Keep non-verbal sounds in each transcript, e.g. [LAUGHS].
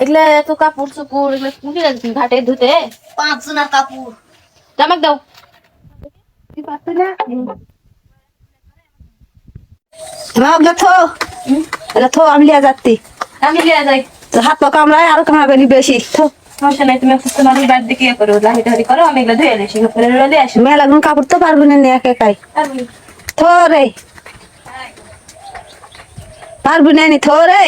এগুলা এত কাপড় চোপড় এগুলা কুটি রাখছি ঘাটে ধুতে। পাঁচ জনের কাপড়। জামাক দাও। আমি লিয়া যাচ্ছি। আমি লিয়া যাই। তো হাত পা কামড়ায় আরও কামড়াবে নি বেশি। তো সমস্যা নাই তুমি অসুস্থ মানুষ বাদ দিয়ে কি করো লাহি টাহি করো আমি এগুলো ধুয়ে করে আসো। মেলা কাপড় তো পারব না একে একাই। থো রে। পারব না নি থো রে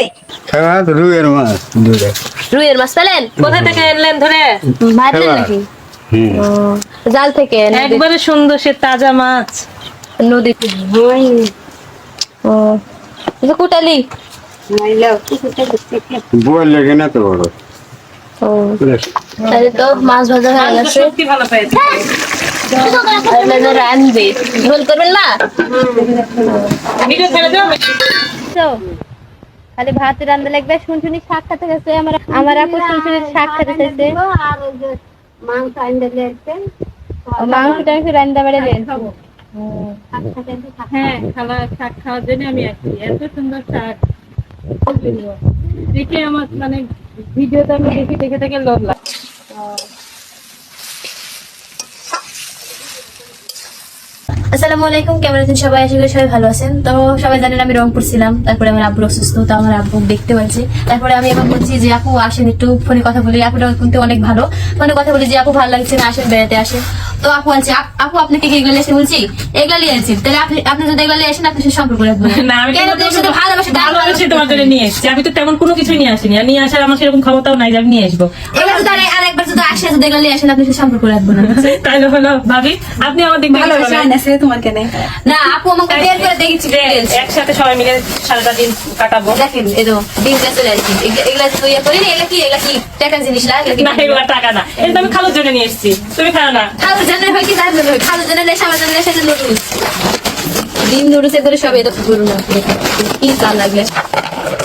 খেলা তো রুইয়ের মাছ দূরে রুইয়ের মাছ পেলেন? কোথা থেকে এনলেন ধরে? ভাজলেন নাকি? ও, জাল থেকে একবারে সুন্দর সে তাজা মাছ। নদী ও যে কুটালি। বই তো বড় ও তাহলে তো মাছ ভাজা হয়ে গেছে। ভালো পেয়েছে। খালি ভাত রান্না লাগবে শুনশুনি শাক খেতে গেছে আমার আপু শুনশুনি শাক খেতে চাইছে মাংস টাংস রান্না বেড়ে দেন হ্যাঁ খাওয়া শাক খাওয়ার জন্য আমি আসছি এত সুন্দর শাক দেখে আমার মানে ভিডিওটা আমি দেখে দেখে দেখে লোভ আসসালামু আলাইকুম, কেমন আছেন সবাই? আশা করি সবাই ভালো আছেন। তো সবাই জানেন আমি রংপুর ছিলাম, তারপরে আমার আব্বু অসুস্থ, তো আমার আব্বু দেখতে পাচ্ছি। তারপরে আমি এবার বলছি যে, আপু আসেন একটু, ফোনে কথা বলি। আপুটা কিন্তু অনেক ভালো। ফোনে কথা বলি যে, আপু ভালো লাগছে না, আসেন বেড়াতে আসেন। তো আপু আছে আপু আপনাকে কি এগুলো এসে বলছি? এগুলো নিয়ে আসছি তাহলে আপনি আপনি যদি এগুলো আসেন আপনি সে সম্পর্ক রাখবেন। [LAUGHS] না আমি কেন আপনার সাথে ভালোবাসা ভালোবাসি তোমার জন্য নিয়ে এসেছি। আমি তো তেমন কোনো কিছু নিয়ে আসিনি। আর নিয়ে আসার আমার সেরকম ক্ষমতাও নাই যে আমি নিয়ে আসব। যদি আরে- আরেকবার যদি আসে যদি এগুলো নিয়ে আসেন আপনি সে সম্পর্ক না। [LAUGHS] তাইলে হলো ভাবি আপনি আমার দিক। আনেছে তোমার কেনে না আপু আমাকে বের করে দেখেছি একসাথে সবাই মিলে সারাটা দিন কাটাবো। দেখেন এই তো ডিমটা চলে আসছি। এগুলা- এগুলা তো ইয়ে করি না, এগুলা কি এগুলা কি টাকা জিনিস না? এগুলো টাকা না। এটা আমি খালোর জন্য নিয়ে এসেছি। তুমি খাও না। খালুর জন্য হয় কি তার জন্য খালুর জন্য লেসা আমার জন্য লেসা নুডলস। ডিম নুডলস এগুলো সব এত করুন কি কাল লাগলে?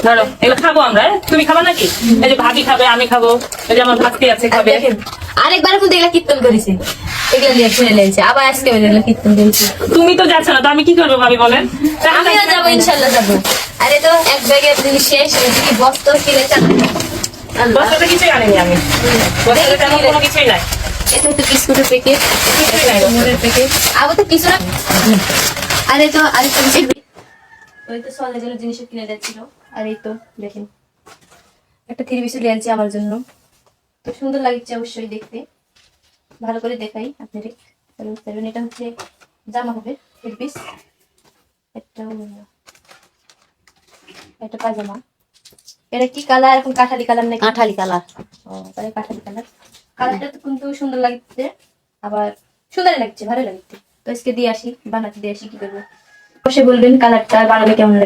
ধরো এগুলো খাব আমরা? তুমি খাবা নাকি? এই যে ভাবি খাবে আমি খাব। এই যে আমার ভাস্তি আছে খাবে। আরেকবার কিন্তু এগুলা কীর্তন করেছে। এগুলা দিয়ে শুনে লেগেছে আবার আজকে এগুলা কীর্তন করেছে। তুমি তো যাচ্ছ না তো আমি কি করব ভাবি বলেন? আমিও যাব ইনশাল্লাহ যাব। আরে তো এক ব্যাগের জিনিস শেষ বস্ত্র কিনে চালাবো বছরটা কিছুই আনিনি আমি। কোনো কিছুই নাই। এটা তো বিস্কুটের প্যাকেট মোড়ের প্যাকেট আবার তো কিছু না। আরে তো আরেকটা ওই তো সলের জন্য জিনিস কিনে যাচ্ছিল। আর এই তো দেখেন। একটা থ্রি পিস নিয়ে আমার জন্য। তো সুন্দর লাগছে অবশ্যই দেখতে। ভালো করে দেখাই আপনাদের। পারবেন এটা হচ্ছে জামা হবে থ্রি পিস। একটা এটা পাজামা এটা কি কালার? এখন কাঠালি কালার নাকি? কাঁঠালি কালার। ও তাহলে কাঠালি কালার। কালারটা তো কিন্তু সুন্দর লাগছে। আবার সুন্দর লাগছে, ভালো লাগছে। তো আজকে দিয়ে আসি, বানাতে দিয়ে আসি, কি করব? বসে বলবেন কালারটা বানালে কেমন লাগে